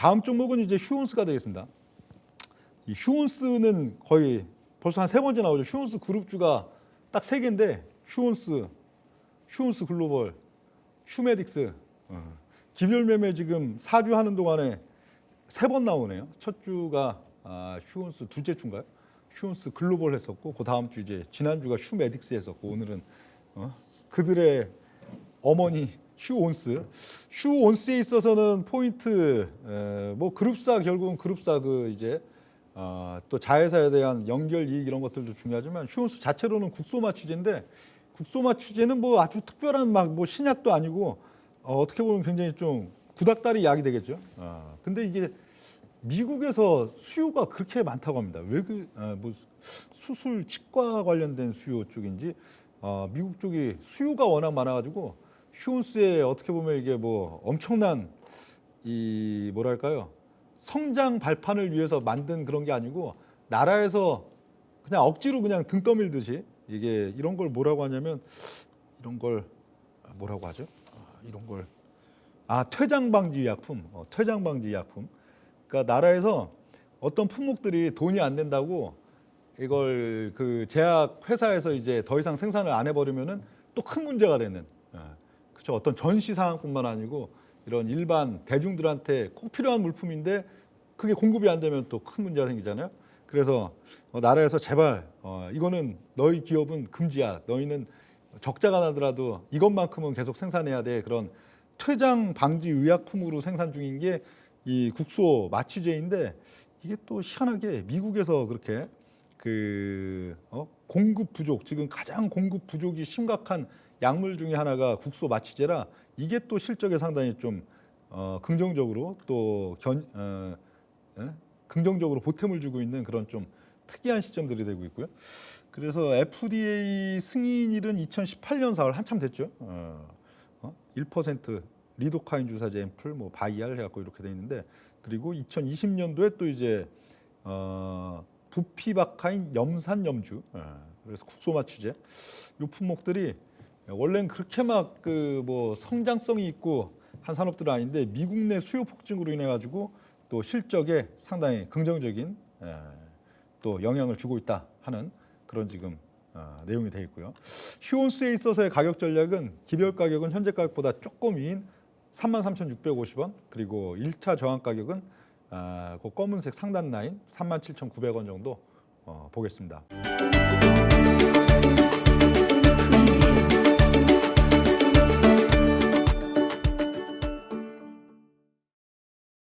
다음 종목은 이제 휴온스가 되겠습니다. 이 휴온스는 거의 벌써 한 세 번째 나오죠. 휴온스 그룹주가 딱 세 개인데 휴온스, 휴온스 글로벌, 휴메딕스. 어. 기별 매매 지금 4주 하는 동안에 세 번 나오네요. 첫 주가 아, 휴온스 둘째 주인가요? 휴온스 글로벌 했었고 그 다음 주 이제 지난 주가 휴메딕스 했었고 오늘은 어? 그들의 어머니 휴온스 휴온스에 있어서는 포인트 에, 뭐 그룹사 결국은 그룹사 그 이제 어, 또 자회사에 대한 연결 이익 이런 것들도 중요하지만 휴온스 자체로는 국소마 취재인데 국소마 취재는 뭐 아주 특별한 막 뭐 신약도 아니고 어, 어떻게 보면 굉장히 좀 구닥다리 약이 되겠죠. 어, 근데 이게 미국에서 수요가 그렇게 많다고 합니다. 왜그 아, 뭐 수술 치과 관련된 수요 쪽인지 어, 미국 쪽이 수요가 워낙 많아가지고 휴온스에 어떻게 보면 이게 뭐 엄청난 이 뭐랄까요 성장 발판을 위해서 만든 그런 게 아니고 나라에서 그냥 억지로 그냥 등 떠밀듯이 이게 이런 걸 뭐라고 하냐면 이런 걸 뭐라고 하죠? 아, 이런 걸 아 퇴장 방지 약품, 어, 퇴장 방지 약품. 그러니까 나라에서 어떤 품목들이 돈이 안 된다고 이걸 그 제약 회사에서 이제 더 이상 생산을 안 해버리면은 또 큰 문제가 되는. 그렇죠. 어떤 전시 상황뿐만 아니고 이런 일반 대중들한테 꼭 필요한 물품인데 그게 공급이 안 되면 또 큰 문제가 생기잖아요. 그래서 어, 나라에서 제발 어, 이거는 너희 기업은 금지야. 너희는 적자가 나더라도 이것만큼은 계속 생산해야 돼. 그런 퇴장 방지 의약품으로 생산 중인 게 이 국소 마취제인데 이게 또 희한하게 미국에서 그렇게 그 어? 공급 부족 지금 가장 공급 부족이 심각한 약물 중에 하나가 국소 마취제라 이게 또 실적에 상당히 좀 어, 긍정적으로 또 견, 어, 예? 긍정적으로 보탬을 주고 있는 그런 좀 특이한 시점들이 되고 있고요. 그래서 FDA 승인일은 2018년 4월 한참 됐죠. 어, 어? 1% 리도카인 주사제 앰플, 뭐 바이알 해갖고 이렇게 돼 있는데 그리고 2020년도에 또 이제 어, 부피박하인 염산염주, 예, 그래서 국소마취제 이 품목들이 원래는 그렇게 막 그 뭐 성장성이 있고 한 산업들은 아닌데 미국 내 수요 폭증으로 인해 가지고 또 실적에 상당히 긍정적인 예, 또 영향을 주고 있다 하는 그런 지금 어, 내용이 되어 있고요. 휴온스에 있어서의 가격 전략은 기별 가격은 현재 가격보다 조금 위인 33,650원 그리고 1차 저항 가격은 아, 그 검은색 상단 라인 37,900원 정도 어, 보겠습니다.